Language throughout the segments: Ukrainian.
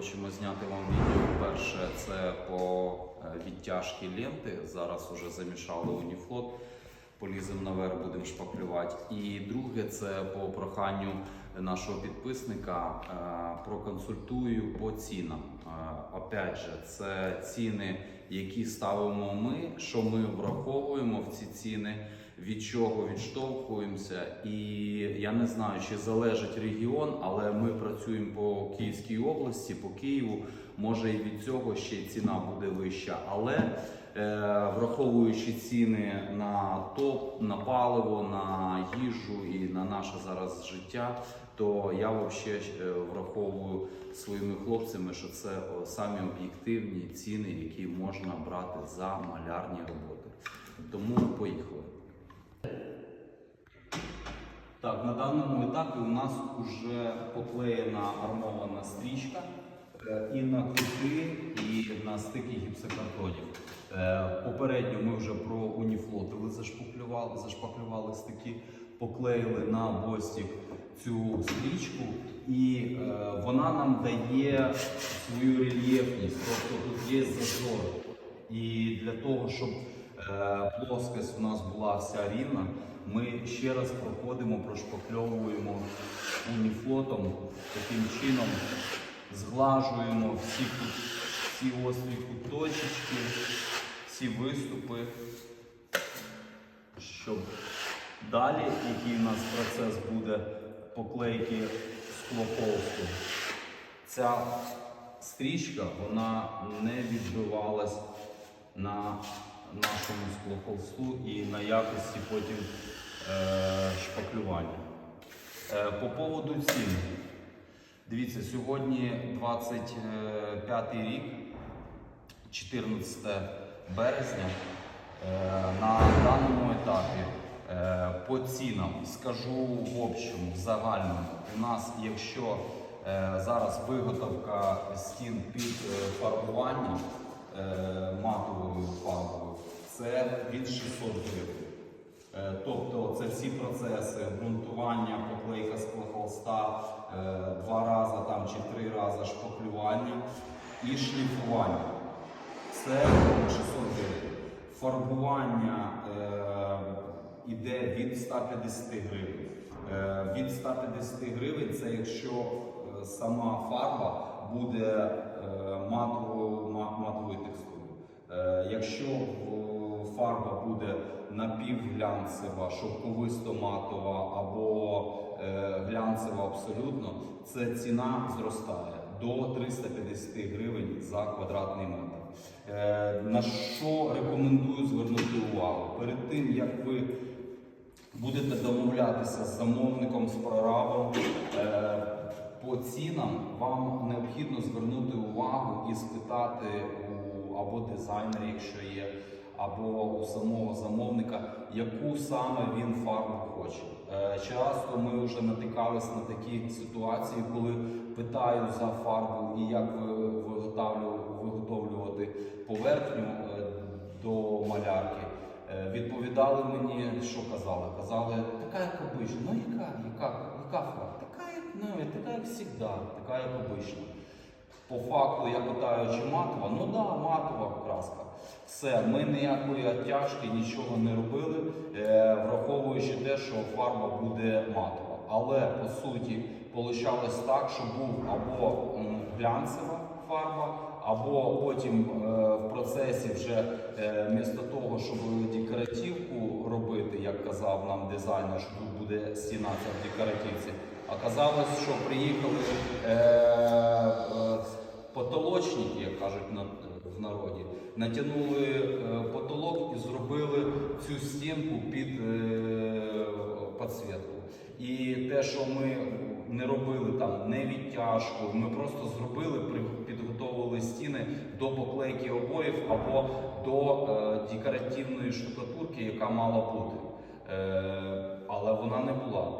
хочемо зняти вам відео. Перше це по е, відтяжці ленти. Зараз вже замішали уніфлот. Поліземо наверх, будемо шпаклювати. І друге, це по проханню нашого підписника е, проконсультую по цінам. Е, Опять же, це ціни, які ставимо ми, що ми враховуємо в ці ціни, від чого відштовхуємося. І я не знаю, чи залежить регіон, але ми працюємо по Київській області, по Києву. Може і від цього ще ціна буде вища. Але е, враховуючи ціни на топ, на паливо, на їжу і на наше зараз життя, то я взагалі враховую своїми хлопцями, що це самі об'єктивні ціни, які можна брати за малярні роботи. Тому поїхали. Так, на даному етапі у нас вже поклеєна армована стрічка е, і на кути, і на стики гіпсокартонів. Е, Попередньо ми вже про уніфлотили, зашпаклювали, зашпаклювали стики, поклеїли на бостік цю стрічку, і е, вона нам дає свою рельєфність, тобто тут є зазор. І для того, щоб е, плоскость у нас була вся рівна, ми ще раз проходимо, прошпакльовуємо уніфлотом, таким чином зглажуємо всі, всі острі куточечки, всі виступи, щоб далі, який у нас процес буде поклейки склополсту, ця стрічка вона не відбивалась на нашому склохолсту і на якості потім е, шпаклювання. Е, по поводу цін. Дивіться, сьогодні 25 рік, 14 березня. Е, на даному етапі е, по цінам скажу в общому, в загальному. У нас, якщо е, зараз виготовка стін під фарбування матовою фарбою, це від 600 гривень. Е, Тобто це всі процеси ґрунтування, поклейка склохолста, е, два рази там чи три рази шпаклювання і шліфування. Це 600 гривень. Фарбування е, іде від 150 гривень. Е, від 150 гривень це якщо е, сама фарба буде е, матовою, ма- матової текстури. Е, якщо е, фарба буде напівглянцева, шовковисто матова або е, глянцева абсолютно, це ціна зростає до 350 гривень за квадратний метр. Е, На що рекомендую звернути увагу? Перед тим як ви будете домовлятися з замовником, з прорабом е, по цінам, вам необхідно звернути увагу і спитати у або дизайнера, якщо є, або у самого замовника, яку саме він фарбу хоче. Е, Часто ми вже натикались на такі ситуації, коли питаю за фарбу і як виготовлювати поверхню е, до малярки. Е, Відповідали мені, що казали? Казали, така як обично. Ну яка, яка, яка фарба? Така як, ну, така як завжди, така як обично. По факту я питаю, чи матова? Ну да, матова краска. Все, ми ніякої оттяжки, нічого не робили, е, враховуючи те, що фарба буде матова. Але по суті вийшло так, що був або глянцева фарба, або потім е, в процесі вже е, вмісто того, щоб декоративку робити, як казав нам дизайнер, що тут буде стіна ця в декоративці. Оказалось, що приїхали потолочники, як кажуть на, в народі, натягнули е, потолок і зробили цю стінку під е, підсвітку. І те, що ми не робили там не відтяжку, ми просто зробили, підготовили стіни до поклейки обоїв або до е, декоративної штукатурки, яка мала бути. Е, але вона не була.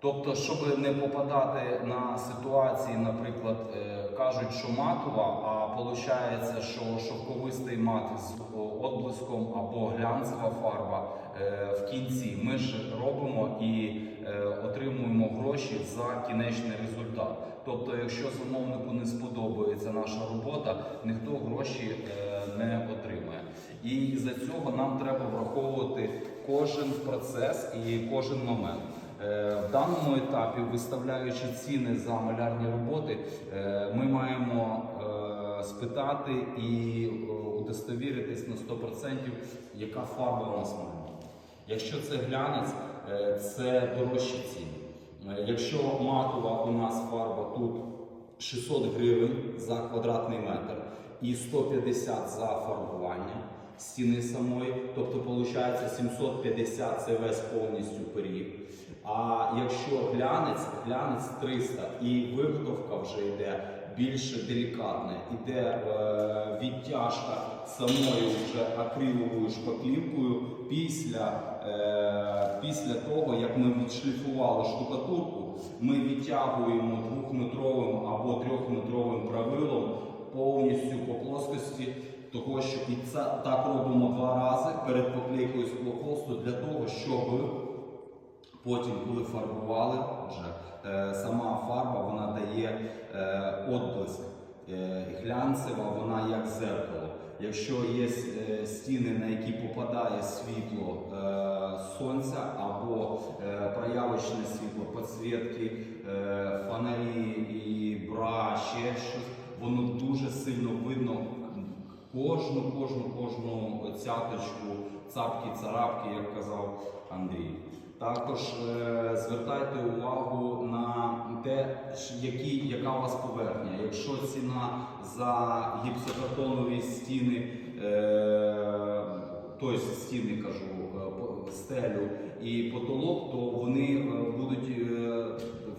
Тобто, щоб не попадати на ситуації, наприклад, е, кажуть, що матова, а виходить, що шовковистий мат з отблиском або глянцева фарба е, в кінці. Ми ж робимо і е, отримуємо гроші за кінечний результат. Тобто, якщо замовнику не сподобається, наша робота, ніхто гроші е, не отримає. І за цього нам треба враховувати кожен процес і кожен момент. Е, В даному етапі, виставляючи ціни за малярні роботи, е, ми маємо е, спитати і удостовіритись на 100%, яка фарба у нас має. Якщо це глянець, це дорожчі ціни. Якщо матова у нас фарба тут 600 гривень за квадратний метр і 150 за фарбування стіни самої, тобто виходить 750 це весь повністю пиріг. А якщо глянець, глянець 300 і виготовка вже йде більш делікатна, іде е, відтяжка самою вже акриловою шпаклівкою після, е, після того, як ми відшліфували штукатурку, ми відтягуємо двохметровим або трьохметровим правилом повністю по плоскості. Того, що і це так робимо два рази перед поклейкою склохолсту для того, щоб Потім, коли фарбували, вже е, сама фарба вона дає е, отблиск. Е, глянцева, вона як зеркало. Якщо є стіни, на які попадає світло сонця або проявочне світло, підсвітки, е, фонарі і бра, ще щось, воно дуже сильно видно кожну, кожну, кожну цяточку, цапки, царапки, як казав Андрій. Також е, звертайте увагу на те, які, яка у вас поверхня. Якщо ціна за гіпсокартонові стіни, е, тобто стіни кажу, е, стелю і потолок, то вони е, будуть е,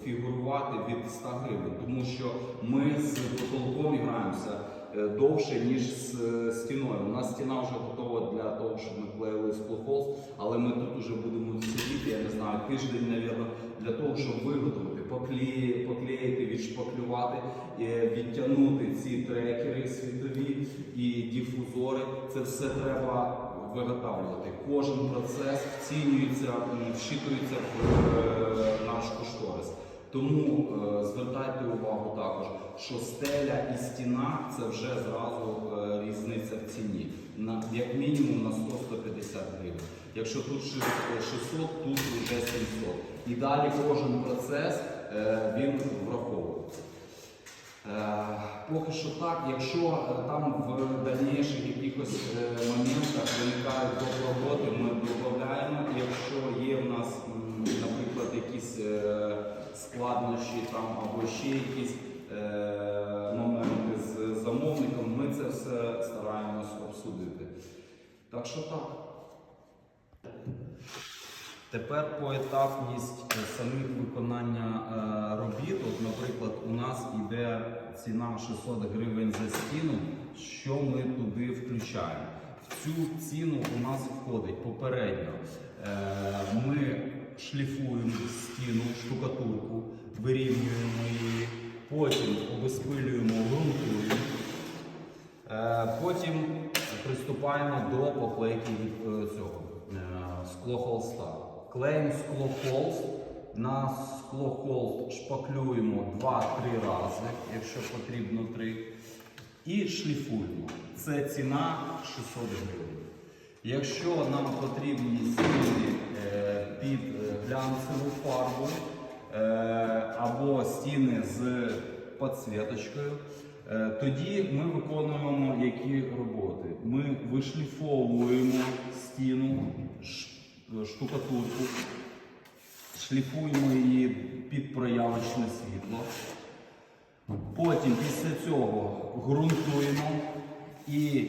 фігурувати від 100 гривень, тому що ми з потолком граємося довше, ніж з е, стіною. У нас стіна вже готова для того, щоб ми клеїли склохолст, але ми тут вже будемо сидіти, я не знаю, тиждень, мабуть, для того, щоб виготовити, поклеїти, поклеїти відшпаклювати, е, відтягнути ці трекери світові і дифузори. Це все треба виготовлювати. Кожен процес вцінюється, вщитується в е, наш кошторис. Тому е, звертайте увагу також, що стеля і стіна це вже зразу е, різниця в ціні. На, як мінімум на 100-150 гривень. Якщо тут 600, тут вже 700. І далі кожен процес е, він враховується. Е, Поки що так, якщо е, там в дальніших якихось е, моментах виникають роботи, ми додаємо. Якщо є в нас, наприклад, якісь е, складнощі там або ще якісь е, моменти з замовником, ми це все стараємось обсудити. Так що так. Тепер поетапність е, самих виконання е, робіт. От, наприклад, у нас йде ціна 600 гривень за стіну. Що ми туди включаємо? В цю ціну у нас входить попередньо. е, Ми шліфуємо стіну, штукатурку, вирівнюємо її, потім обезпилюємо, ґрунтуємо. Е, Потім приступаємо до поклейки від е, цього е, склохолста. Клеїмо склохолст. На склохолст шпаклюємо 2-3 рази, якщо потрібно 3. І шліфуємо. Це ціна 600 гривень. Якщо нам потрібні стіни е, під глянцеву фарбу або стіни з підсвіточкою, е, тоді ми виконуємо які роботи. Ми вишліфовуємо стіну, штукатурку, шліфуємо її під проявочне світло. Потім після цього ґрунтуємо і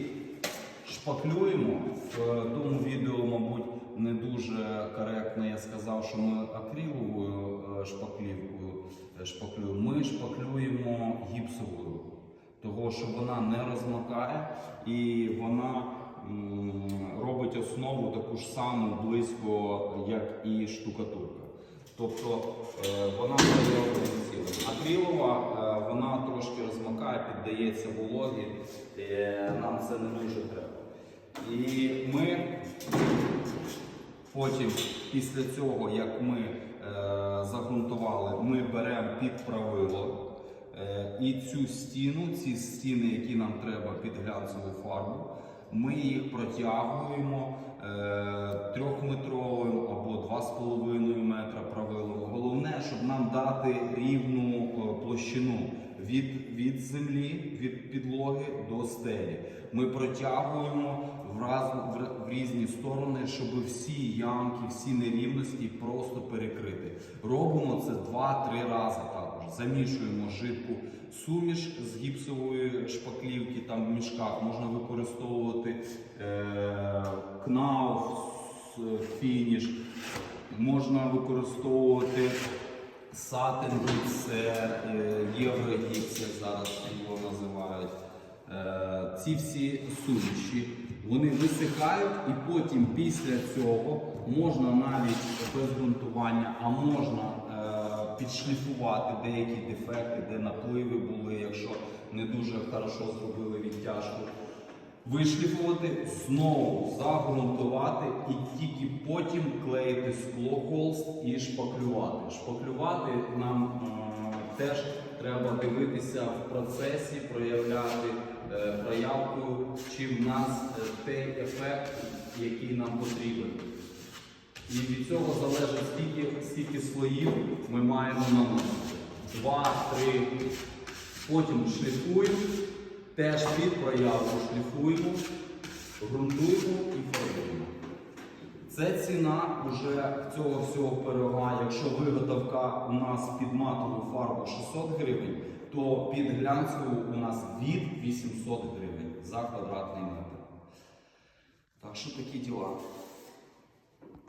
шпаклюємо. В тому відео, мабуть, не дуже коректно я сказав, що ми акриловою е, шпаклівкою е, шпаклюємо. Ми шпаклюємо гіпсовою, того що вона не розмокає і вона робить основу таку ж саму близько, як і штукатурка. Тобто е, вона організована. Акрилова, вона трошки розмокає, піддається вологі, нам це не дуже треба. І ми потім, після цього, як ми е, загрунтували, ми беремо під правило, е, І цю стіну, ці стіни, які нам треба під глянцеву фарбу, ми їх протягуємо е, трьохметровим або 2,5 метра правилом. Головне, щоб нам дати рівну е, площину від землі, від підлоги до стелі. Ми протягуємо в, раз, в, в різні сторони, щоб всі ямки, всі нерівності просто перекрити. Робимо це 2-3 рази також. Замішуємо жидку суміш з гіпсової шпаклівки, там в мішках можна використовувати е, кнауф, фініш, можна використовувати сатин гіпс, е, єврогіпс, як зараз його називають. Е, Ці всі суміші вони висихають, і потім після цього можна навіть без ґрунтування, а можна е, підшліфувати деякі дефекти, де напливи були, якщо не дуже хорошо зробили відтяжку. Вишліфувати, знову загрунтувати і тільки потім клеїти скло холст і шпаклювати. Шпаклювати нам е, теж треба дивитися в процесі, проявляти проявкою, чи в нас е, той ефект, який нам потрібен. І від цього залежить, скільки, скільки слоїв ми маємо наносити. Два, три. Потім шліфуємо, теж під проявку шліфуємо, ґрунтуємо і фарбуємо. Це ціна вже цього всього пирога. Якщо виготовка у нас під матову фарбу 600 гривень, то під глянцевою у нас від 800 гривень за квадратний метр. Так що такі діла.